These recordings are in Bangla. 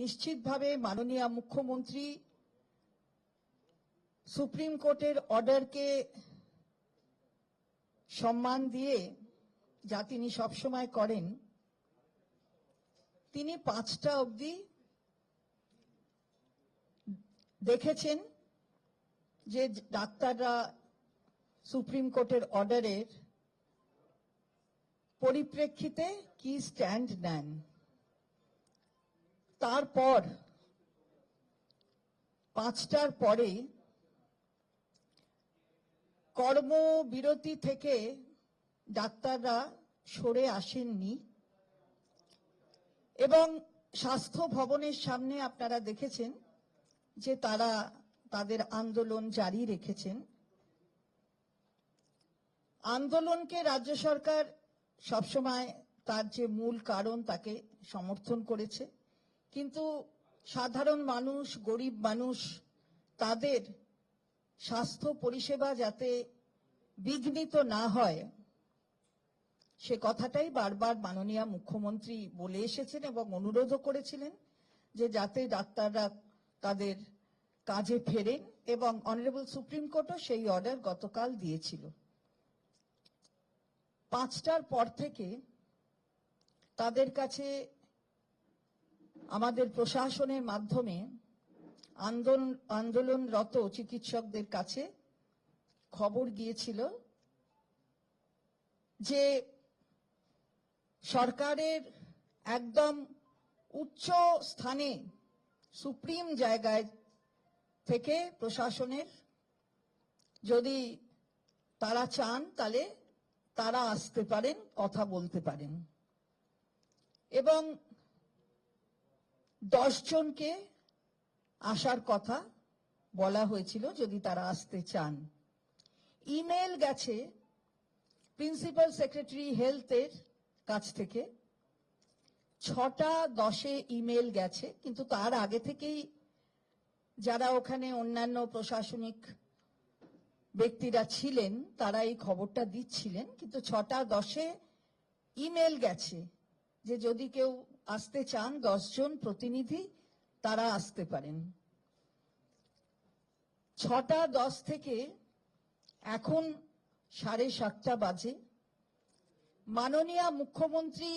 নিশ্চিতভাবে মাননীয় মুখ্যমন্ত্রী সুপ্রিম কোর্টের অর্ডারকে সম্মান দিয়ে যা তিনি সবসময় করেন, তিনি পাঁচটা অবধি দেখেছেন যে ডাক্তাররা সুপ্রিম কোর্টের অর্ডারের পরিপ্রেক্ষিতে কি স্ট্যান্ড নেন। তারপর, পাঁচটার পরে কর্মবিরতি থেকে ডাক্তাররা সরে আসেননি। এবং স্বাস্থ্য ভবনের সামনে আপনারা দেখেছেন যে তারা তাদের আন্দোলন জারি রেখেছেন। আন্দোলনকে রাজ্য সরকার সবসময় তার যে মূল কারণ তাকে সমর্থন করেছে। কিন্তু সাধারণ মানুষ, গরিব মানুষ, তাদের স্বাস্থ্য পরিষেবা যাতে বিঘ্নিত না হয়, সে কথাটাই বারবার মাননীয় মুখ্যমন্ত্রী বলে এসেছেন এবং অনুরোধও করেছিলেন যে যাতে ডাক্তাররা তাদের কাজে ফেরেন এবং অনারেবল সুপ্রিম কোর্টও সেই অর্ডার গতকাল দিয়েছিল। পাঁচটার পর থেকে তাদের কাছে আমাদের প্রশাসনের মাধ্যমে আন্দোলন আন্দোলনরত চিকিৎসকদের কাছে খবর গিয়েছিল যে সরকারের একদম উচ্চ স্থানে, সুপ্রিম জায়গায় থেকে প্রশাসনের যদি তারা চান, তাহলে তারা আসতে পারেন, কথা বলতে পারেন। এবং জনকে আসার কথা বলা হয়েছিল যদি তারা আসতে চান। ইমেল গেছে প্রিন্সিপাল সেক্রেটারি হেলথের কাছ থেকে। ছটা দশে ইমেল গেছে, কিন্তু তার আগে থেকেই যারা ওখানে অন্যান্য প্রশাসনিক ব্যক্তিরা ছিলেন, তারা এই খবরটা দিচ্ছিলেন। কিন্তু ছটা দশে ইমেল গেছে যে যদি কেউ আসতে চান দশজন প্রতিনিধি, তারা আসতে পারেন। ছটা দশ থেকে এখন সাড়ে সাতটা বাজে। মাননীয় মুখ্যমন্ত্রী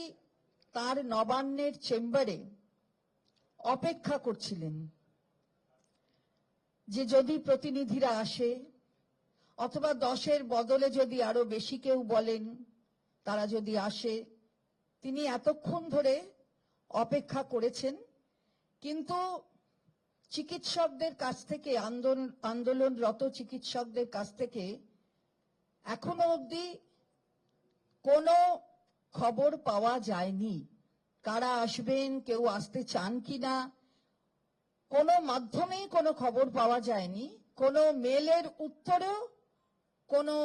তার নবান্নের চেম্বারে অপেক্ষা করছিলেন যে যদি প্রতিনিধিরা আসে, অথবা দশের বদলে যদি আরও বেশি কেউ বলেন, তারা যদি আসে, তিনি এতক্ষণ ধরে অপেক্ষা করেছেন, কিন্তু চিকিৎসকদের কাছ থেকে আন্দোলন আন্দোলনরত চিকিৎসকদের কাছ থেকে এখনও অবধি কোনো খবর পাওয়া যায়নি। কারা আসবেন, কেউ আসতে চান কিনা, কোনো মাধ্যমেই কোনো খবর পাওয়া যায়নি, কোনো মেলের উত্তরেও কোনো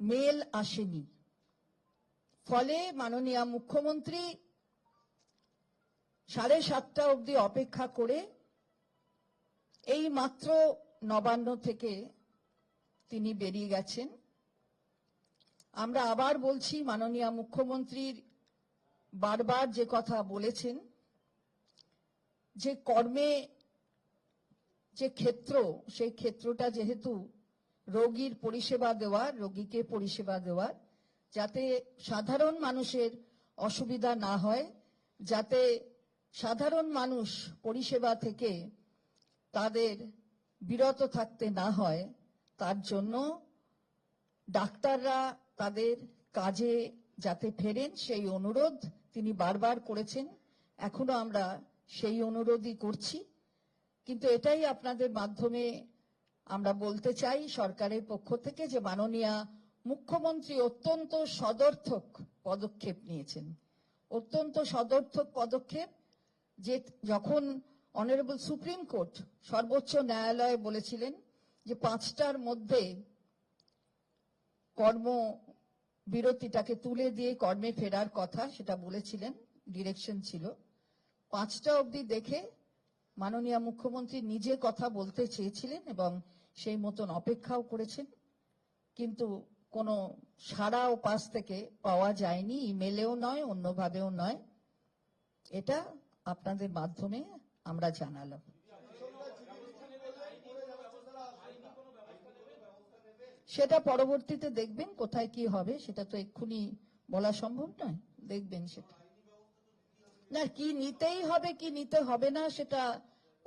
মেল আসেনি। ফলে মাননীয় মুখ্যমন্ত্রী সাড়ে সাতটা অবধি অপেক্ষা করে এই মাত্র নবান্ন থেকে তিনি বেরিয়ে গেছেন। আমরা আবার বলছি, মাননীয় মুখ্যমন্ত্রীর বারবার যে কথা বলেছেন, যে কর্মে যে ক্ষেত্র, সেই ক্ষেত্রটা যেহেতু রোগীর পরিষেবা দেওয়ার, রোগীকে পরিষেবা দেওয়ার, যাতে সাধারণ মানুষের অসুবিধা না হয়, যাতে সাধারণ মানুষ পরিষেবা থেকে তাদের বিরত থাকতে না হয়, তার জন্য ডাক্তাররা তাদের কাজে যাতে ফেরেন সেই অনুরোধ তিনি বারবার করেছেন। এখনও আমরা সেই অনুরোধই করছি। কিন্তু এটাই আপনাদের মাধ্যমে আমরা বলতে চাই সরকারের পক্ষ থেকে যে মাননীয় মুখ্যমন্ত্রী অত্যন্ত সদর্থক পদক্ষেপ নিয়েছেন। অত্যন্ত সদর্থক পদক্ষেপ যে যখন অনারেবল সুপ্রিম কোর্ট সর্বোচ্চ ন্যায়ালয়ে বলেছিলেন যে পাঁচটার মধ্যে কর্ম বিরতিটাকে তুলে দিয়ে কর্মে ফেরার কথা সেটা বলেছিলেন, ডিরেকশন ছিল। পাঁচটা অবধি দেখে মাননীয় মুখ্যমন্ত্রী নিজে কথা বলতে চেয়েছিলেন এবং সেই মতন অপেক্ষাও করেছেন। কিন্তু কোনো সারা ও পাশ থেকে পাওয়া যায়নি, ইমেলেও নয়, অন্যভাবেও নয়। এটা আপনাদের মাধ্যমে আমরা জানালাম। সেটা পরবর্তীতে দেখবেন কোথায় কি হবে, সেটা তো এক্ষুনি বলা সম্ভব নয়, দেখবেন সেটা। না, কি নিতেই হবে, কি নিতে হবে না, সেটা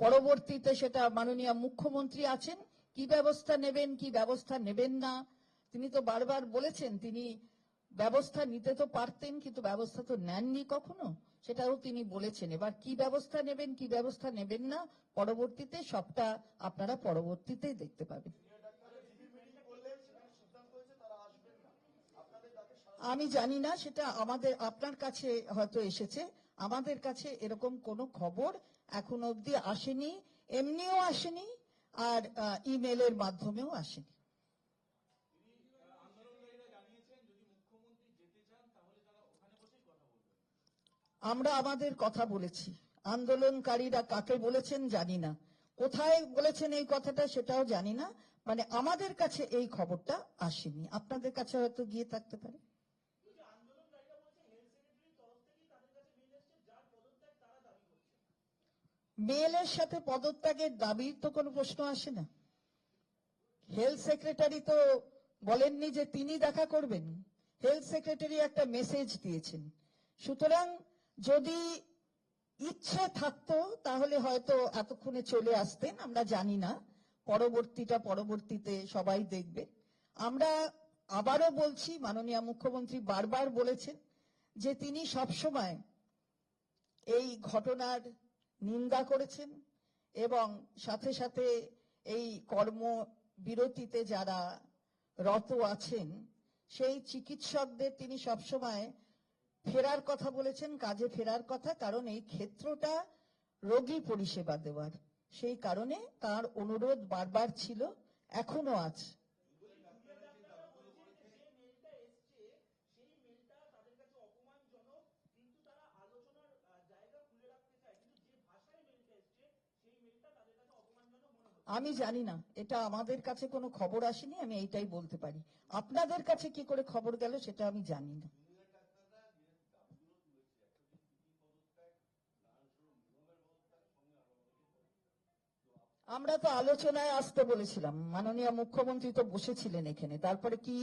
পরবর্তীতে সেটা মাননীয় মুখ্যমন্ত্রী আছেন, কি ব্যবস্থা নেবেন, কি ব্যবস্থা নেবেন না, তিনি তো বারবার বলেছেন, তিনি ব্যবস্থা নিতে তো পারতেন, কিন্তু ব্যবস্থা তো নেননি কখনো। সেটাও তিনি বলেছেন। এবার কি ব্যবস্থা নেবেন, কি ব্যবস্থা নেবেন না, পরবর্তীতে সবটা আপনারা পরবর্তীতে দেখতে পাবেন। আমি জানি না, সেটা আমাদের, আপনার কাছে হয়তো এসেছে। আমাদের কাছে এরকম কোনো খবর এখনও অবধি আসেনি। এমনিও আসেনি, আর ইমেলের মাধ্যমেও আসেনি। আমরা আমাদের কথা বলেছি। আন্দোলনকারীরা কাকে বলেছেন জানি না। কোথায় বলেছেন এই কথাটা সেটাও জানি না। মানে আমাদের কাছে এই খবরটা আসেনি। আপনাদের কাছে হয়তো গিয়ে থাকতে পারে। মেলের সাথে পদত্যাগের দাবির তো কোনো প্রশ্ন আসে না। হেলথ সেক্রেটারি তো বলেননি যে তিনি দেখা করবেন। হেলথ সেক্রেটারি একটা মেসেজ দিয়েছেন। সুতরাং যদি ইচ্ছে থাকতো, তাহলে হয়তো এতক্ষণে চলে আসতেন, আমরা জানি না। পরবর্তীটা পরবর্তীতে সবাই দেখবে। আমরা আবারও বলছি, মাননীয় মুখ্যমন্ত্রী বারবার বলেছেন যে তিনি সবসময় এই ঘটনার নিন্দা করেছেন এবং সাথে সাথে এই কর্ম বিরতিতে যারা রত আছেন, সেই চিকিৎসকদের তিনি সবসময় ফেরার কথা বলেছেন, কাজে ফেরার কথা, কারণ এই ক্ষেত্রটা রোগী পরিষেবা দেওয়ার। সেই কারণে তার অনুরোধ বারবার ছিল এখনও আছে। আমি জানি না, এটা আমাদের কাছে কোনো খবর আসেনি, আমি এইটাই বলতে পারি। আপনাদের কাছে কি করে খবর গেল, সেটা আমি জানি না। আমরা তো আলোচনায় আসতে বলেছিলাম। মাননীয় মুখ্যমন্ত্রী তো বসেছিলেন এখানে। তারপরে কি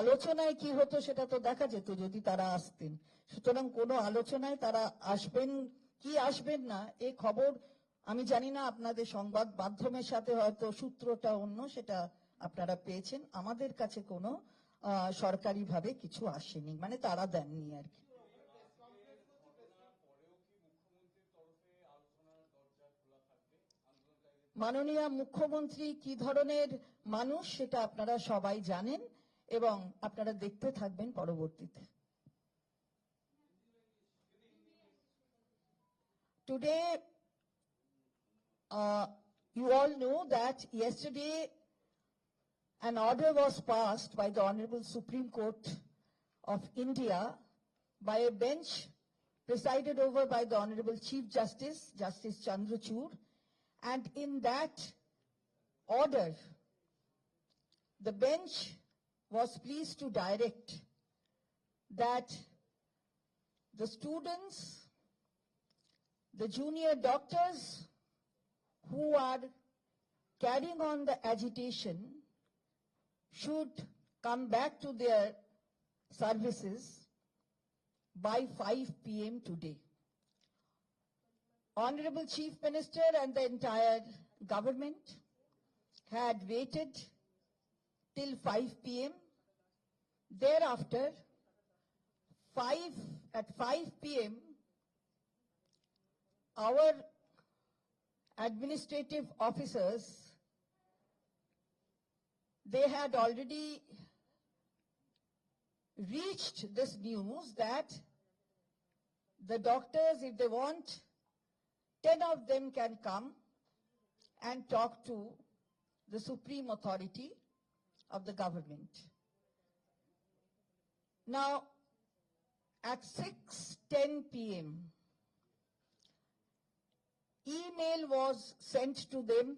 আলোচনায় কি হতো সেটা তো দেখা যেত যদি তারা আসতেন। সুতরাং কোনো আলোচনায় তারা আসবেন কি আসবেন না এই খবর আমি জানি না, আপনাদের সংবাদ মাধ্যমের সাথে হয়তো সূত্রটা অন্য, সেটা আপনারা পেয়েছেন। আমাদের কাছে কোনো সরকারি ভাবে কিছু আসেনি। মানে তারা দেননি আর কি। মাননীয় মুখ্যমন্ত্রী কি ধরনের মানুষ সেটা আপনারা সবাই জানেন এবং আপনারা দেখতে থাকবেন পরবর্তীতে Today, uh, you all know that yesterday an order was passed by the Honorable Supreme Court of India by a bench presided over by the Honorable Chief Justice, Justice Chandrachud, and in that order, the bench was pleased to direct that the students, the junior doctors who are carrying on the agitation should come back to their services by 5 p.m. today. Honorable Chief Minister and the entire government had waited till 5 p.m. Thereafter, 5 at 5 p.m. our administrative officers they had already reached this news that the doctors if they want 10 of them can come and talk to the supreme authority of the government. Now, at 6:10 p.m., email was sent to them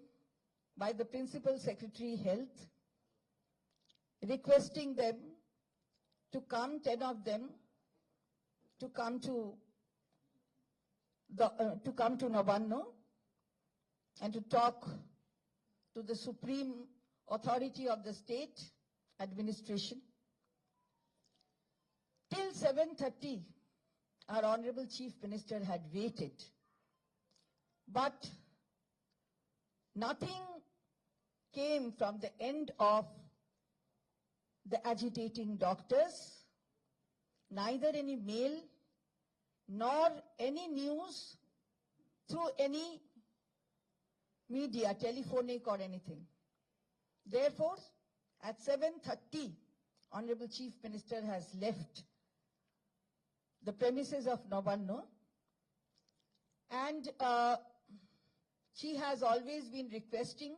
by the Principal Secretary Health requesting them to come, 10 of them, to come to the, uh, to come to Novanno and to talk to the supreme authority of the state administration. Till 7.30, our Honorable Chief Minister had waited. But nothing came from the end of the agitating doctors, neither any mail nor any news through any media, telephonic or anything. Therefore, at 7.30, Honorable Chief Minister has left the premises of Novanno and uh, she has always been requesting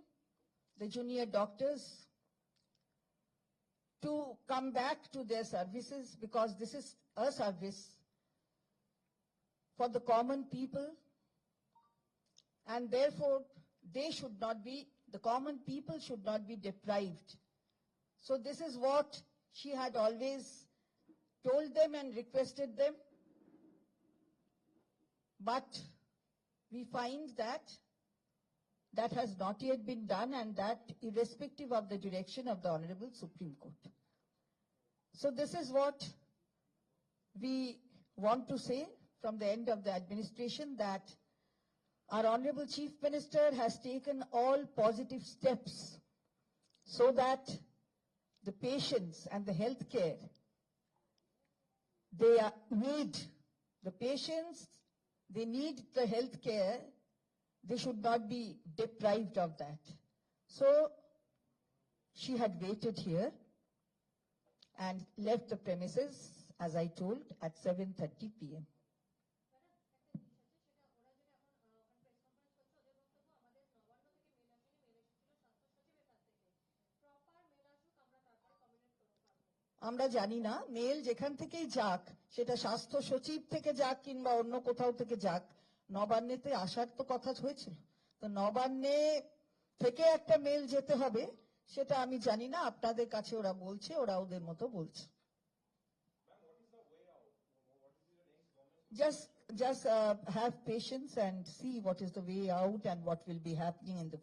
the junior doctors to come back to their services because this is a service for the common people and therefore they should not be, the common people should not be deprived. So this is what she had always told them and requested them. But we find that that has not yet been done and that irrespective of the direction of the Honorable Supreme Court. So this is what we want to say from the end of the administration that our Honorable Chief Minister has taken all positive steps so that the patients and the health care they need the patients they need the health care they should not be deprived of that. So she had waited here and left the premises as i told at 7:30 pm আমরা জানি না মেল যেখান থেকেই যাক সেটা স্বাস্থ্য সচিব থেকে যাক কিংবা অন্য কোথাও থেকে যাক নবান্নেতে আসার তো কথা হয়েছিল। তো নবান্নে থেকে একটা মেল যেতে হবে সেটা আমি জানি না আপনাদের কাছে ওরা বলছে ওরা ওদের মতো বলছে। Just just uh, have patience and see what is the way out and what will be happening in the